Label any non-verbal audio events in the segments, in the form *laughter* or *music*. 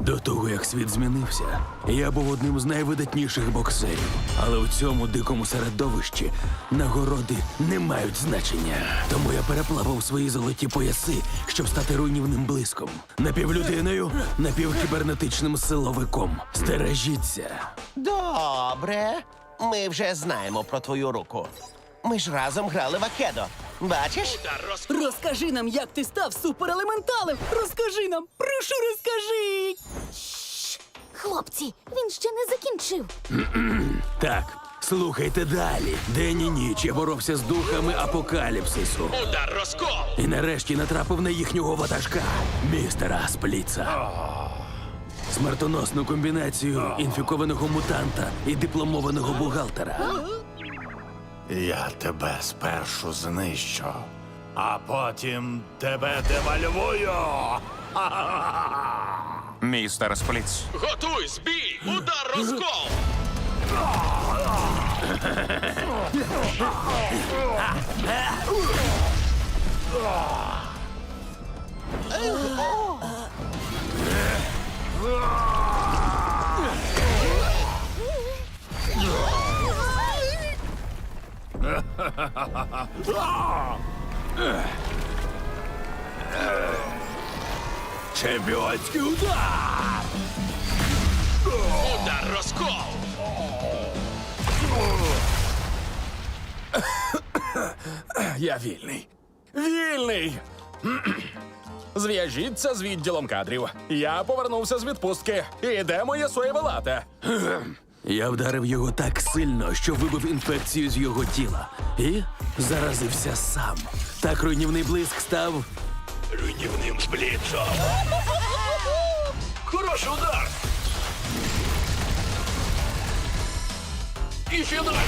До того, як світ змінився, я був одним з найвидатніших боксерів. Але в цьому дикому середовищі нагороди не мають значення. Тому я переплавав свої золоті пояси, щоб стати руйнівним блиском. Напівлюдиною, напівкібернетичним силовиком. Стережіться. Добре. Ми вже знаємо про твою руку. Ми ж разом грали в Акедо. Бачиш? Розкажи нам, як ти став суперелементалем! Розкажи нам! Прошу, розкажи! Хлопці, він ще не закінчив. *clears throat* Так, слухайте далі. День і ніч я боровся з духами апокаліпсису. Удар розкол! І нарешті натрапив на їхнього ватажка, містера Спліца. Смертоносну комбінацію інфікованого мутанта і дипломованого бухгалтера. Я тебе спершу знищу, а потім тебе девальвую. *laughs* Містер Спліц, Готуй збій! Удар розкол! *laughs* Чемпіонський удар! Удар розкол! Я вільний. Вільний! Зв'яжіться з відділом кадрів. Я повернувся з відпустки. І моє соєве лате? Я вдарив його так сильно, що вибив інфекцію з його тіла. І заразився сам. Так руйнівний блиск став Руйнівним сплітцом. Хороший удар. І фінальний.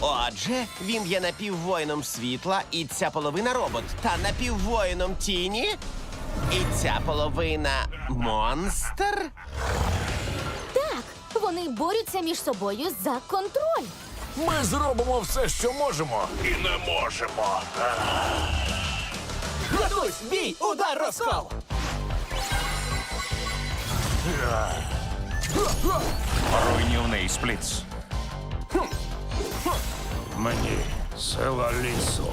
Отже, він є напіввоїном світла, і ця половина робот, та напіввоїном тіні. І ця половина монстр. Вони борються між собою за контроль. Ми зробимо все, що можемо. І не можемо. Готуйсь! Бій! Удар розкол! руйнівний Спліц. Мені сила лісу.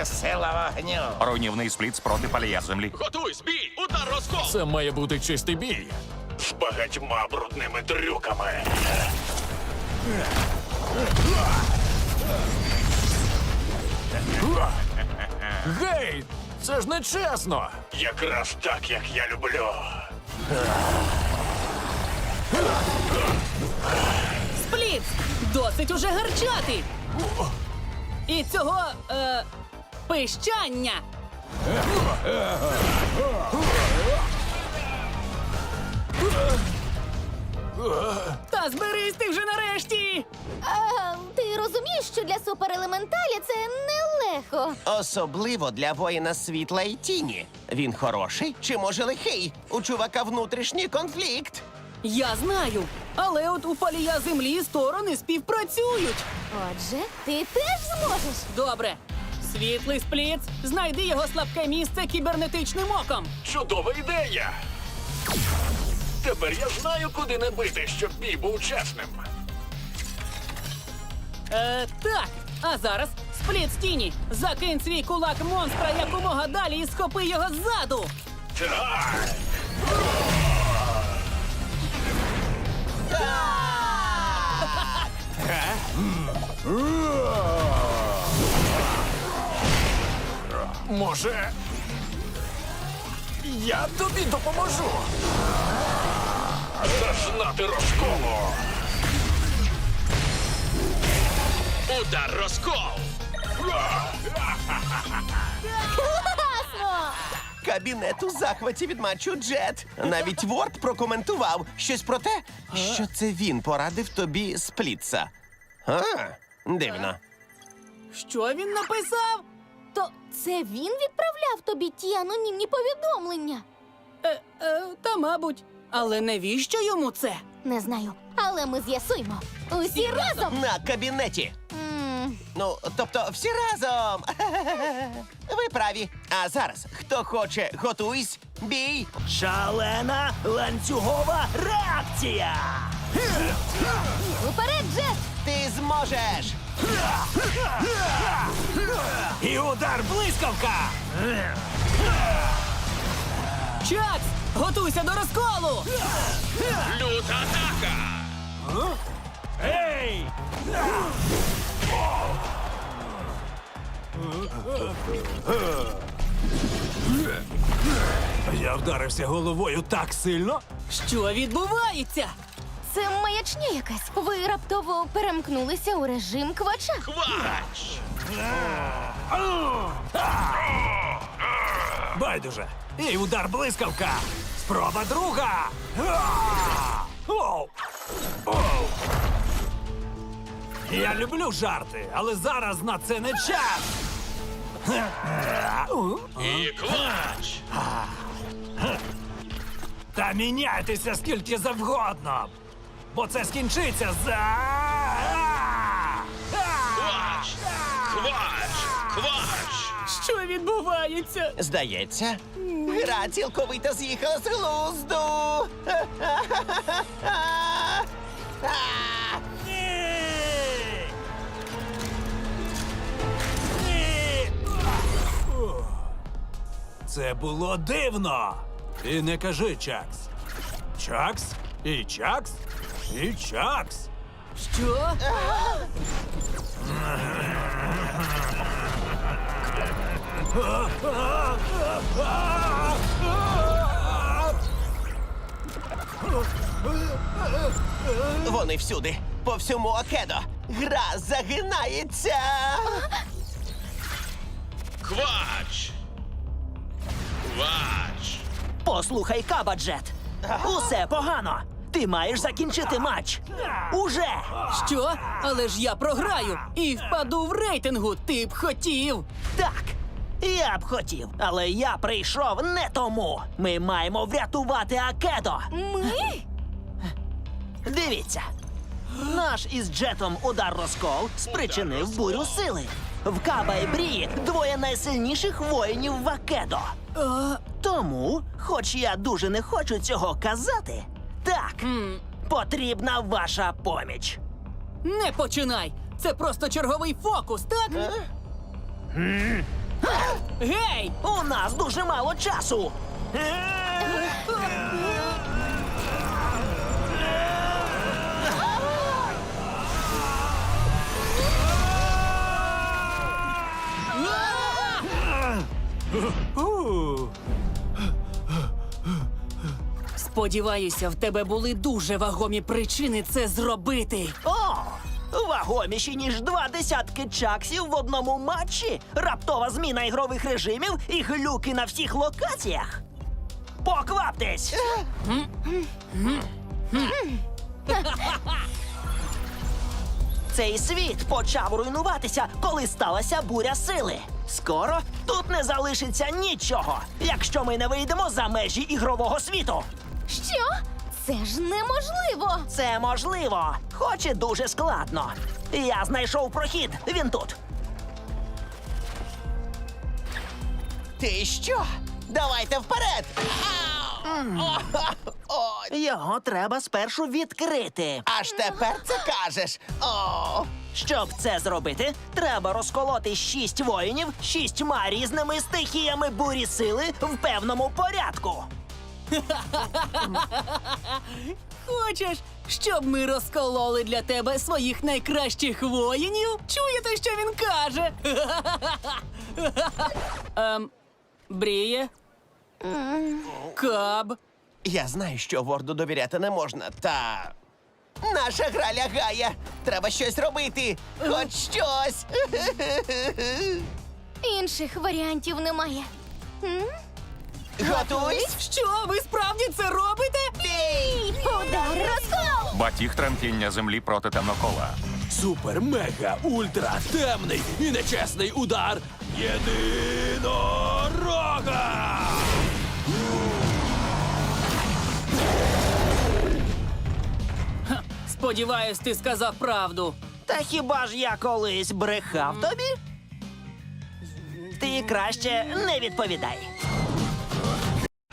І сила вогню. Руйнівний Спліц проти палія землі. Готуй збій! Удар розкол! Це має бути чистий бій. З багатьма брудними трюками. Гей! Це ж не чесно! Якраз так, як я люблю. Спліц! Досить уже гарчати! І цього е, пищання! Та зберись ти вже нарешті! А, ти розумієш, що для суперелементаля це нелегко. Особливо для воїна світла і тіні. Він хороший чи може лихий? У чувака внутрішній конфлікт. Я знаю, але от у палія землі сторони співпрацюють. Отже, ти теж зможеш. Добре. Світлий спліц, знайди його слабке місце кібернетичним оком. Чудова ідея. Тепер я знаю, куди не бити, щоб бій був чесним. Е, так. А зараз спліц тіні. Закинь свій кулак монстра якомога далі і схопи його ззаду. Так. Може. Я тобі допоможу. Зазнати розколу. Удар розкол! Класно! Кабінет у захваті від матчу Джет. Навіть Ворд прокоментував щось про те, що це він порадив тобі сплітса. А, дивно. Що він написав? То це він відправляв тобі ті анонімні повідомлення? Е, е, та мабуть. Але навіщо йому це? Не знаю, але ми з'ясуємо. Усі разом. На кабінеті. М, Ну, тобто, всі разом. *laughs* Ви праві. А зараз, хто хоче, готуйсь, Бій! Шалена ланцюгова реакція! Уперед, Джет! Ти зможеш! І удар блискавка! Чакс, готуйся до розколу! Люта атака! Ей! Я вдарився головою так сильно. Що відбувається? Це маячня якась. Ви раптово перемкнулися у режим квача. Квач! Байдуже. І удар блискавка. Спроба друга. Оу! Оу! Я люблю жарти, але зараз на це не час. І квач! Та міняйтеся скільки завгодно. Бо це скінчиться за. Квач! Квач! Квач! Що відбувається? Здається, гра цілковито з'їхала з глузду. Це було дивно. І не кажи Чакс. Чакс і Чакс і Чакс. Що? *laughs* Вони всюди, по всьому Окедо. Гра загинається. Квач! Квач! Послухай, Кабаджет. Усе погано. Ти маєш закінчити матч. Уже! Що? Але ж я програю і впаду в рейтингу. Ти б хотів. Так, я б хотів, але я прийшов не тому. Ми маємо врятувати Акедо. Ми? Дивіться. Наш із Джетом удар розкол спричинив бурю сили. В Каба і Брії двоє найсильніших воїнів в Акедо. Тому, хоч я дуже не хочу цього казати, так, потрібна ваша поміч. Не починай! Це просто черговий фокус, так? Гей! У нас дуже мало часу. Сподіваюся, в тебе були дуже вагомі причини це зробити. О! Вагоміші, ніж два десятки чаксів в одному матчі, раптова зміна ігрових режимів і глюки на всіх локаціях. Покваптесь! Цей світ почав руйнуватися, коли сталася буря сили. Скоро тут не залишиться нічого, якщо ми не вийдемо за межі ігрового світу. Що? Це ж неможливо. Це можливо, хоч і дуже складно. Я знайшов прохід. Він тут. Ти що? Давайте вперед! Ау! О, Його треба спершу відкрити. аж тепер це кажеш. О, Щоб це зробити, треба розколоти шість воїнів шістьма різними стихіями бурі сили в певному порядку. Хочеш, щоб ми розкололи для тебе своїх найкращих воїнів? Чуєте, що він каже? *laughs* ем, Бріє? Каб? я знаю, що Ворду довіряти не можна, та. Наша гра лягає. Треба щось робити. Хоч щось. *laughs* Інших варіантів немає. М? Готуйсь. Що, ви справді це робите? Бій! Удар розкол! Батіг тремтіння землі проти темнокола. Супер, мега, ультра, темний і нечесний удар єдинорога! Сподіваюсь, ти сказав правду. Та хіба ж я колись брехав тобі? Ти краще не відповідай.